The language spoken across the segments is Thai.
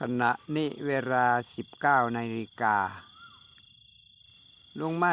ขณะนี้เวลา 19นาฬิกา ลงมา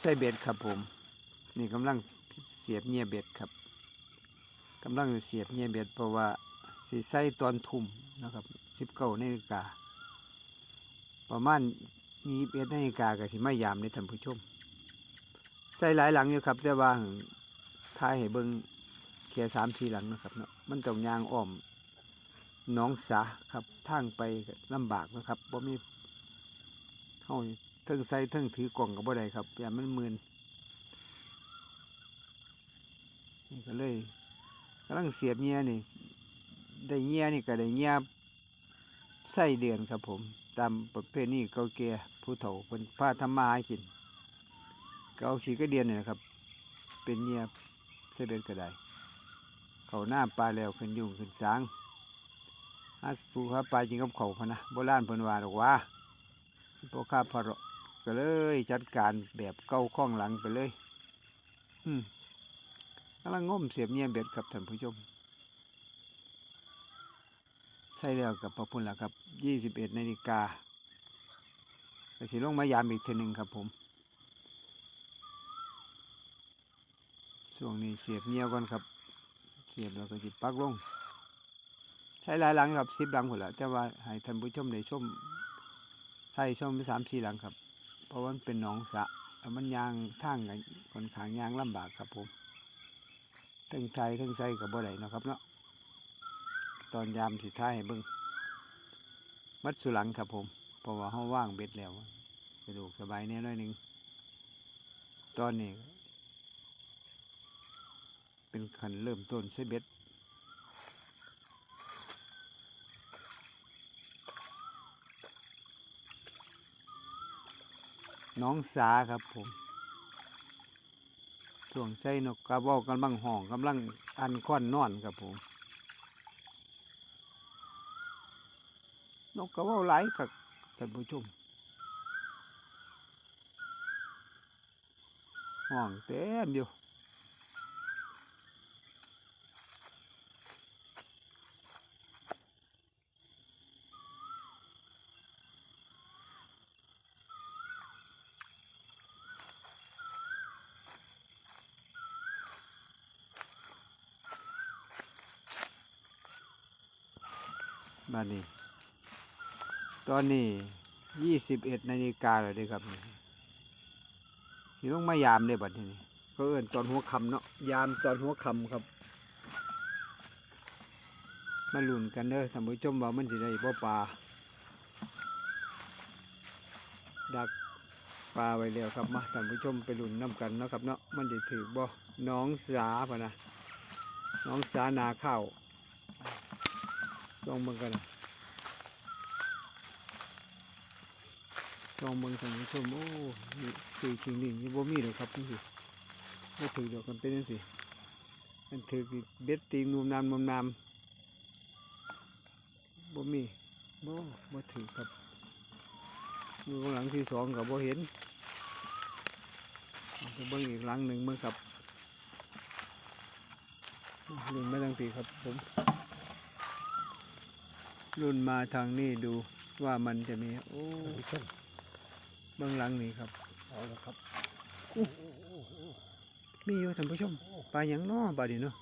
ใส่เบ็ดครับผม นี่กำลังเสียบเงียเบ็ดครับกำลังเสียบเงียเบ็ดเพราะว่าสีใส่ตอนทุ่มนะครับ19นาฬิกา ประมาณ21นาฬิกาก็สิมายามในท่านผู้ชม ใส่หลายหลังอยู่ครับ แต่ว่าท้ายให้เบิ่งแค่สามสี่หลังนะครับเนาะมันต้องยางอ้อม น้องสาครับทางไปก็ลำบากนะครับบ่มีเฮาเทิงใส่เทิงถือกล่องกับบ่ได้ครับอย่ามันมืนนี่ก็เลยกำลังเสียบเงี้ยนี่ได้เงี้ยนี่ก็ได้เงี้ยไส้เดือนครับผม ตามประเภทนี้เกาแก่ผู้เฒ่าเป็นพาทำมาหากินก็เอาขีกระเดียนนี่นะครับ เป็นเงี้ยไส้เดือนก็ได้เขาหน้าปลาแล้วขึ้นยุ่งขึ้นสาง อาปูข้าปลาจริงกับเขาพนะโบราณเพิ่นว่าหรอกว่าพวกข้าพะเระก็เลยจัดการแบบเก้าข้องหลังไปเลย อืมกำลังง้มเสียบเงียเบ็ดครับท่านผู้ชม ใช่แล้วกับพระพุทธละครับยี่สิบเอ็ดนาฬิกาก็สิลงมายามอีกเทีหนึ่งครับผมช่วงนี้เสียบเงียก่อนครับ เสียบแล้วก็จิปักลง ใช้หลายหลังครับสิบหลังหมดแล้วแต่ว่าให้ท่านผู้ชมได้ชมไทยชมไปสามสี่หลังครับ เพราะว่ามันเป็นหนองสะมันยางทางกันคนขางยางลำบากครับผมทั้งไทยทั้งไส้กับบ่ได้เนะครับเนาะตอนยามสุดท้ายให้เบิ้งมัดสุหลังครับผมเพราะว่าห้าว่างเบ็ดแล้วสะดวกสบายแน่น้อยหนึ่งตอนนี้ เป็นขันเริ่มต้นใช้เบ็ด น้องสาครับผมช่วงใช้นกกระบอกกำลังห้องกำลังอันค้อนนอนครับผม นกกระบอกหลายครับท่านผู้ชมห้องเต็มอยู่ บ้านนี้ตอนนี้ยี่สิบเอ็ดนาฬิกาแล้วเด้ครับนี่สิลงมายามเลยบัดนี้ก็เอิ้นตอนหัวคำเนาะยามตอนหัวคำครับมาลุ้นกันเด้อท่านผู้ชมว่ามันสิได้บ่ปลาดักปลาไว้แล้วครับมาท่านผู้ชมไปลุ้นน้ำกันเนาะครับเนาะมันจะถือบ่น้องสาพะนะน้องสานาข้าว ลองเบิ่งกันลองเบิ่งท่างชมโอ้นี่ตีจริงนี่นี่บ่มีหรอกครับนี่สิบ่ถือดอกกันเป็นจังซี่มันถือเบ็ดตีนูมนามนมนามบ่มีบ่บ่ถือครับมืองหลังที่สองก็บ่เห็นเอาไปเบิ่งอีกหลังหนึ่งเบิ่งครับลุ่นมาตั้งปีครับผม รุ่นมาทางนี้ดูว่ามันจะมี โอ้ท่านผู้ชมเบื้องหลังนี่ครับเอาละครับมีอยู่ท่านผู้ชมปลาหยังน้อบาดนีเนาะ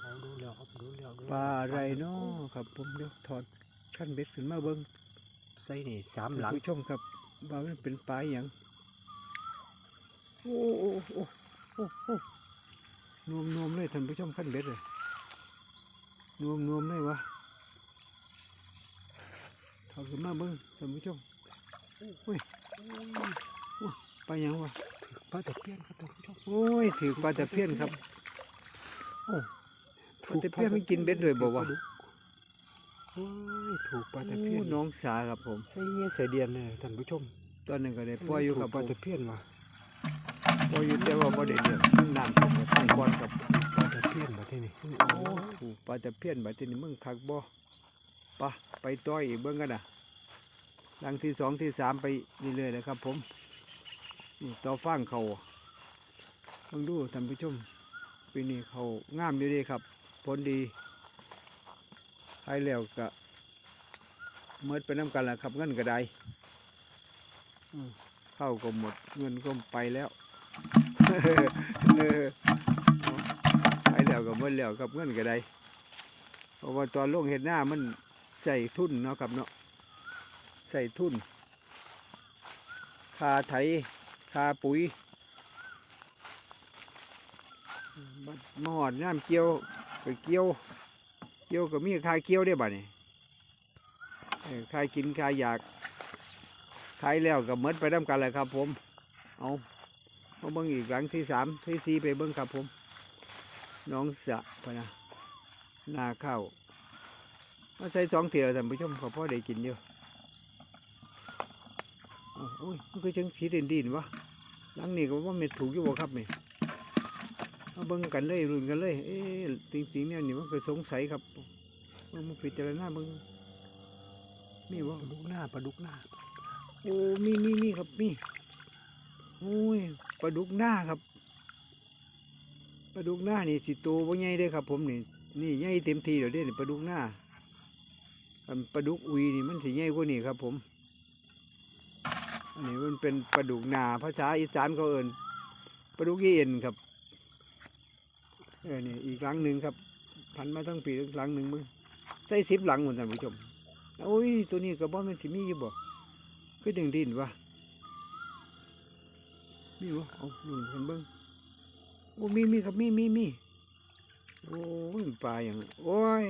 เอาดูแล้วครับดูแล้วดูปลาอะไรน้อครับ ผมเดี๋ยวถอดขั้นเบ็ดขึ้นมาเบิ้งใส่นี่สามท่านหลังผู้ชมครับว่ามันเป็นปลาหยังโอ้โอ้โอ้โอ้โอ้นวมนวมเลยท่านผู้ชมขั้นเบ็ดเลยนวมนวมเลยวะ ถอดขึ้นมาเบิ้งท่านผู้ชมโอ้ยโอ้ยปลาหยังวะปลาตะเพียนครับท่านผู้ชมโอ้ยถือปลาตะเพียนครับโอ้ปลาตะเพียนมันกินเบ็ดด้วยบอกว่าโอ้ยถูกปลาตะโอ้เพียนน้องสาครับผมใส่เงี้ยใส่เดียนเลยท่านผู้ชมตอนนั้นก็ได้ปล่อยอยู่ครับถูกปลาผมตะเพียนว่ะปล่อยอยู่แต่ว่าบ่ได้เดือดน้ำตกใส่ก้อนครับปลาตะเพียนมาที่นี่โอ้ถูกปลาตะเพียนบัดทีนี้มึงคักบ่ ปะไปต่อยอีกเบิ่งกันนะดังที่สองที่สามไปเรื่อยๆเลยครับ ผมนี่ต่อฟางเขาเบิ่งดูท่านผู้ชมปีนี้เขางามอยู่ดีครับ ผลดีให้แล้วก็เมื่อไปน้ำกันแหละครับ เงินก็ได้เข้าก็หมดเงินก็ไปแล้วเอเอาไปแล้วก็หมดแล้วครับเงินก็ได้เพราะว่าตอนลงเห็ดหน้ามัน ใส่ทุ่นเนาะครับเนาะใส่ทุ่นคาไถคาปุ๋ยบัดมหอดน้ำเกี่ยวก็เกี่ยว เกี่ยวก็มีคาเกี่ยวได้บ่เนี่ยค่ากินค่าอยากขายแล้วก็หมดไปน้ำกันแหละครับผม เอาเอาเบิ้งอีกหลังที่สามที่สี่ไปเบิ้งครับผม น้องสะพะนะนาข้าว มาใส่สองเถี่ยวท่านผู้ชมขอพ่อได้กินเยอะอาโอ้ยมันคือจังสีดินดินวะหลังนี้ก็ว่ามันถูกอยู่บ่ครับนี่เอาเบิ้งกันเลยรุ่นกันเลย เอ๊ะจริงๆเนี่ยนี่มันก็สงสัยครับเบิ่งมันพิจารณาเบิ้งมีวะปลาดุกหน้าปลาดุกหน้า โอ้มีมีมีครับมีโอ้ยปลาดุกหน้าครับปลาดุกหน้านี่สิโตบ่ใหญ่เด้ครับ ผมนี่นี่ใหญ่เต็มทีแล้วเด้นี่ปลาดุกหน้า ปลาดุกอุยนี่มันสิใหญ่กว่านี่ครับ ผม อันนี้มันเป็นปลาดุกนาภาษาอีสานเขาเอิ้นปลาดุกี้เอ็นครับ เออนี่อีกหลังหนึ่งครับ พันมาทั้งปีหลังหนึ่งมึงใส่สิบหลังหมดท่านผู้ชมโอ้ยตัวนี้ก็บ่แม่นสิมีอยู่บ่คือดึงดินวะมีวะเอาหนุนกันเบิ้งโอ้มีมีครับมีมีมี โอ้ยปลาอย่างนั้โอ้ย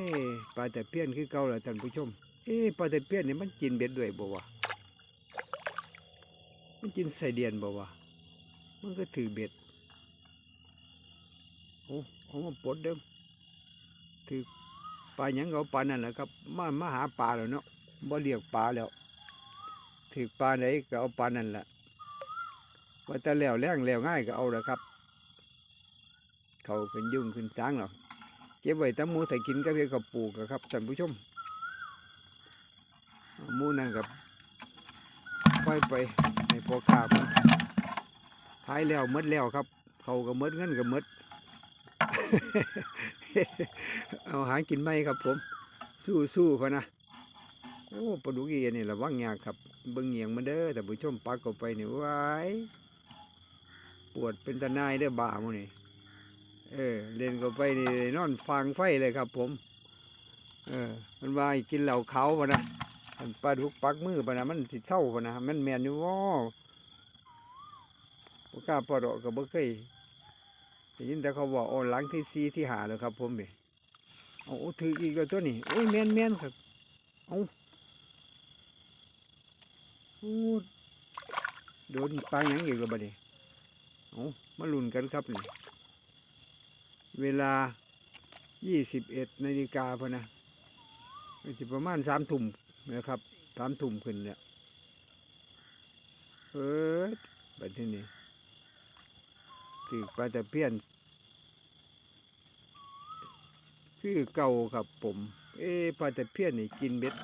ปลาแต่เพี้ยนคือเก่าแหละท่านผู้ชม เอ๊ปลาแต่เพี้ยนนี่มันกินเบ็ดด้วยบ่วะมันกินใส่เดียนบ่วะมันก็ถือเบ็ดโอ้เอามาปลดเดิมถือปลาหยังเอาปลานั่นแหละครับมามาหาปลาแล้วเนาะบ่เรียกปลาแล้วถือปลาไหนก็เอาปลานั่นแหละว่าแต่แล้วแรงแล้วง่ายก็เอาละครับ เขาขึ้นยุ่งขึ้นสางหรอกเก็บไว้แตั้หมูแต่กินก็เพียงกับปลูกครับท่านผู้ชมเอาหมูนั่นกับปล่อยไปในพอข้าเพิ่นขายแล้วมดแล้วครับ เขาก็มดเงินก็มดเอาหากินไหมครับผม สู้สู้พะนะโอ้ปลาดุกเอียนี่ระวังยากครับเบิ่งเงียงมันเด้อแต่ผู้ชมปักเข้าไปนี่ว้ายปวดเป็นตะนายเด้อบ่ามูนี่ เออเล่นเข้าไปนี่นอนฟางไฟเลยครับ ผม เออ มันว่าให้กินเหล้าเขาปะนะมันปลาดุกปักมือปะนะมันสิเศร้าปะนะมันแมนอยู่ว่บ่กล้าปลาดอกก็บ่เคยได้ยินแต่เขาบอกโอ้หลังที่สี่ที่หาแล้วครับ ผมนี่เอาถืออีกแล้วตัวนี้โอ้ยแมนแมนครับโอ้โดนปลาหยังอีกแล้วบัดนี้เอามาลุ้นกันครับนี่ เวลา 21นาฬิกาพะนะสิประมาณสามทุ่มนะครับสามทุ่มขึ้นเนี่ยเออบัดที่นี่ถือปลาตะเพียนคือเก่าครับผม เอ๊ปลาตะเพียนนี่กินเบ็ด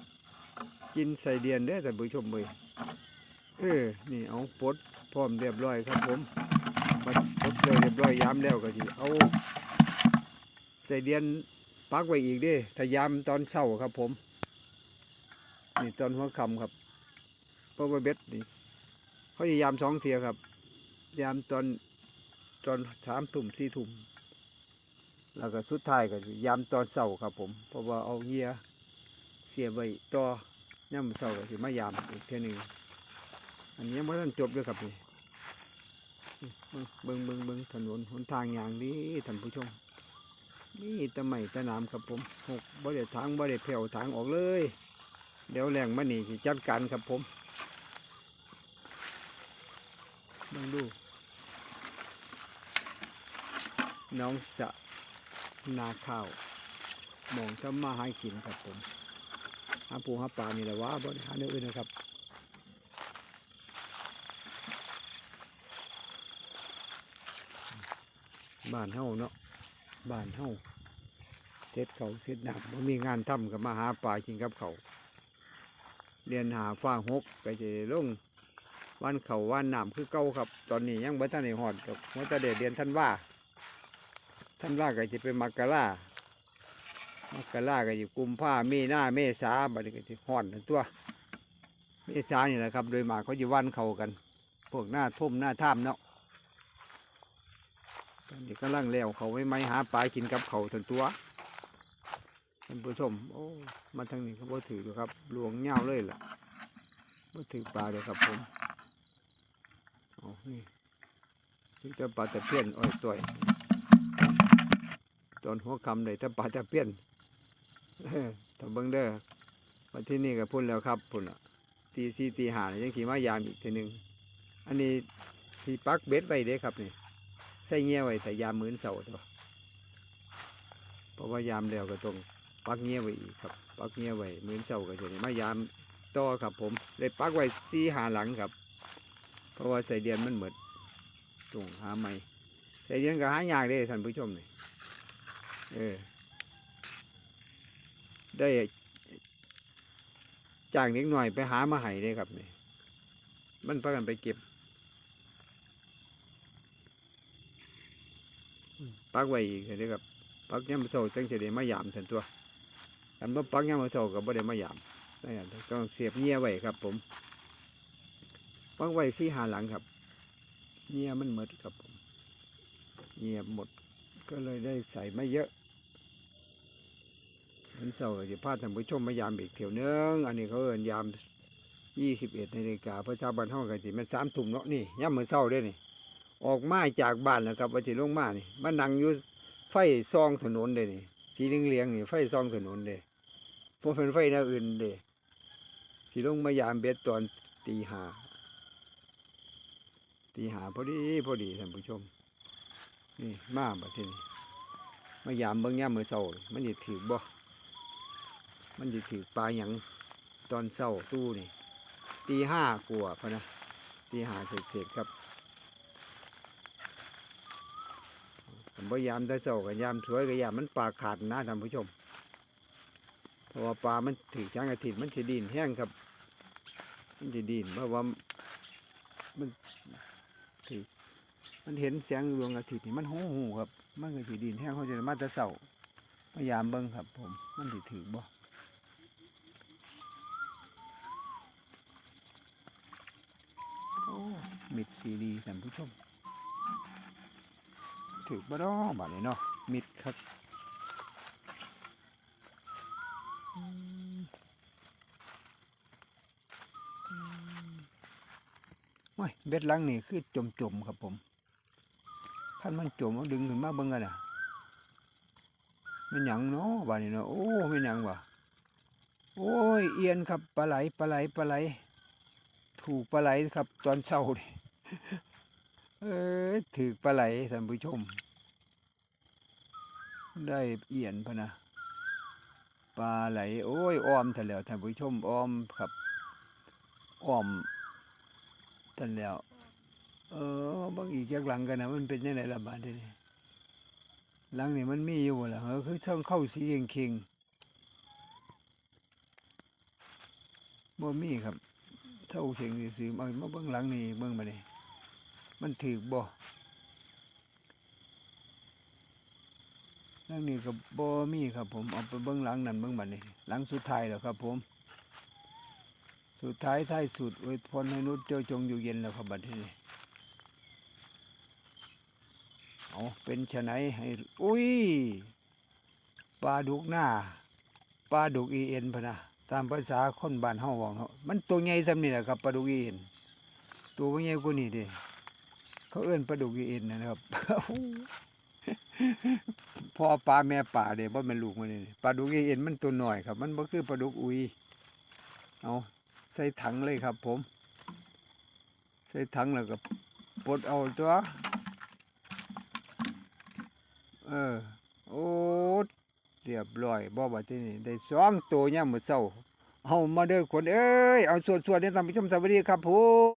กินใส่เดียนเด้อท่ผู้ชมเลยเออ นี่เอาปดพร้อมเรียบร้อยครับผมมาปดเลยเรียบร้อยยามแล้วก็สิเอา ใส่เดียนปักไว้อีกด้ถ้ายามตอนเช้าครับ ผม นี่ตอนหัวค่ำครับเพราะว่าเบ็ดนี่เขาจะยามสองเทียครับ ยามตอนตอนสามทุ่มสี่ทุ่มแล้วก็สุดท้ายก็ยามตอนเช้าครับ ผม เพราะว่าเอาเหยียเสียบไว้ต่อย่ำเช้าก็สิมายามอีกเท่ยหนึงอันนี้ยังไม่ทันจบเลยครับนี่เบิ้งเบิ้งเบิ้งถนนหนทางอย่างนี้ท่านผู้ชม นี่ตะไม้ตะนามครับผมหกบ่ได้ทางบ่ได้แผ่วทางออกเลย เดี๋ยวแรงมานี่จัดการครับผมเบิ่งดู น้องจะนาข้าวมองจะมาหากินครับผมหาปูหาปลานี่แหละวะบ่ได้หาเนื้ออื่นนะครับบ้านเฮาเนาะ บ้านเฮาเสร็จเขาเสร็จหนักบ่มีงานทำก็มาหาปลากินกับเขาเรียนหาฟ้าหกไปจะลงวันเขาวันหน้ำคือเก่าครับ ตอนนี้ยังบ่ทันได้ฮอดกับว่าจะได้เรียนท่านว่า ท่านว่าก็จะเป็นมักกะลามกราก็อยู่กุมภามีหน้าเมษาบัดนี้ก็สิฮ้อนทั้งตัว เมษานี่แหละครับ โดยมากเขาจะวันเขากัน พวกหน้าทุ่มหน้าท่ามเนาะ ตอนนี้กำลังแล้วเขาไว้ไหมหาปลากินกับเขาทั้งตัวท่านผู้ชมโอ้มาทางนี้เขาบ่ถือครับหลวงเงาเลยล่ะบ่ถือปลาเลยครับผมโอ้นี่ถึงจะปลาตะเพียนอ้อยต่อยตอนหัวคำเลยถ้าปลาตะเพียนเออถ้าเบิ่งเด้อมาที่นี่ก็พุ่นแล้วครับพุ่นอะตีสี่ตีห้ายังขี่มายามอีกทีหนึ่งอันนี้ที่ปักเบ็ดไว้เด้ครับนี่ ใส่เงี้ยไว้แต่ยามมื้อเสาร์ตัวเพราะว่ายามแล้วก็ต้องปักเงี้ยไว้อีกครับ ปักเงี้ยไว้มื้อเสาร์ก็จะได้มายามต่อครับ ผมเลยปักไว้สี่หาหลังครับ เพราะว่าใส่เดือนมันเหมดต้องหาใหม่ใส่เดือนก็หายากเด้ท่านผู้ชมนี่เออได้จ้างเด็กหน่อยไปหามาให้เลยครับนี่มันพากันไปเก็บอืม ปักไว้อีกเลยครับปักยามมื้อเช้าจังจะได้มายามทันตัวอันว่าปักยามมื้อเช้าก็บ่ได้มายามนั่นนะต้องเสียบเงี้ยไว้ครับ ผม ปักไว้สี่หาหลังครับเงี้ยมันหมดครับผมเงี้ยหมดก็เลยได้ใส่ไม่เยอะวันเสาร์จะพาท่านผู้ชมมายามอีกเที่ยวหนึงอันนี้เขาเอินยามยี่สิบเอ็ดนาฬิกาพระเจ้าบ้านห้องกันสิมันสามทุ่มเนาะนี่ย่ำมือเศร้าเด้อนี่ ออกมาจากบ้านแล้วครับว่าสิลงมานี่มานั่งอยู่ไฟซองถนนเด้อนี่สีเหลืองๆนี่ไฟซองถนนเด้พวกเป็นไฟแนวอื่นเด้สิลงมายามเบ็ดตอนตีห้าตีห้าพอดีพอดีท่านผู้ชม นี่มาบัดทีนี้มายามเบิ่งย่ามมือเศร้ามันจะถือบ่ มันจะถือปลาหยังตอนเศร้าตู้นี่ตีห้ากลัวพะนะตีห้าเสร็จๆครับ ผมพยายามแต่เศร้ากับยามถวยกับยามมันปลาขาดนะท่านผู้ชมเพราะว่าปลามันถือแสงอาทิตย์มันจะดินแห้งครับ มันจะดินเพราะว่ามันถือมันเห็นแสงดวงอาทิตย์นี่มันหูหูครับ มันก็จะดินแห้งเขาจะมาแต่เศร้าพยายามเบิ่งครับ ผม มันสิถือบ่โอ้มิดซีดีท่านผู้ชม ถือบ่ดอบัดนี้เนาะมิดครับโอ้ยเบ็ดลังนี่คือจมจมๆครับผมท่านมันจมเอาดึงขึ้นมาเบิ่งกันอะมันหยังเนาะบัดนี้เนาะโอ้ไมันหยังวะโอ้ยเอียนครับปลาไหลปลาไหลปลาไหลถูกปลาไหลครับ ตอนเช้านี่ เออถือปลาไหลท่านผู้ชม ได้เอียนพะนะปลาไหล โอ้ยอ้อมท่านแล้วท่านผู้ชมอ้อมครับอ้อมท่านแล้ว เออบางอีกจากหลังกันนะมันเป็นยังไงละบาดนี้หลังนี่มันมีอยู่ละเออคือช่องเข้าสีเงเข่งบ่มีครับเท่าเข่งซื้อๆมามาเบื้องหลังนี่เบื้องมาเนี่ มันถือบ่หลังนี่ก็บ่มีครับผมเอาไปเบื้องหลังนั่นเบื้องมานี่หลังสุดท้ายแล้วครับผม สุดท้ายท้ายสุดอวยพรให้นุชเจ้าจงอยู่เย็นแล้วครับบัดนี้เอาเป็นชะไหนให้อุ้ยปลาดุกหน้าปลาดุกอีเอ็นพะนะตามภาษาคนบ้านเฮาเว้าเนาะมันตัวใหญ่ซำนี่แหละครับปลาดุกอีเอ็นตัวใหญ่กว่านี้ด้ เขาเอิ้นปลาดุกอีเอ็นนะครับพอปลาแม่ปลาเด้บ่แม่นลูกมันนี่ปลาดุกอีเอ็นมันตัวหน้อยครับ มันบ่คือปลาดุกอุยเอาใส่ถังเลยครับ ผม ใส่ถังแล้วก็ปลดเอาตัว เออโอ้เรียบร้อยบ่ว่าที่นี่ได้สองตัวยามมื้อเช้าเอามาเด้อคนเอ้ยเอาส่วดๆเด้อท่านผู้ชมสวัสดีครับผม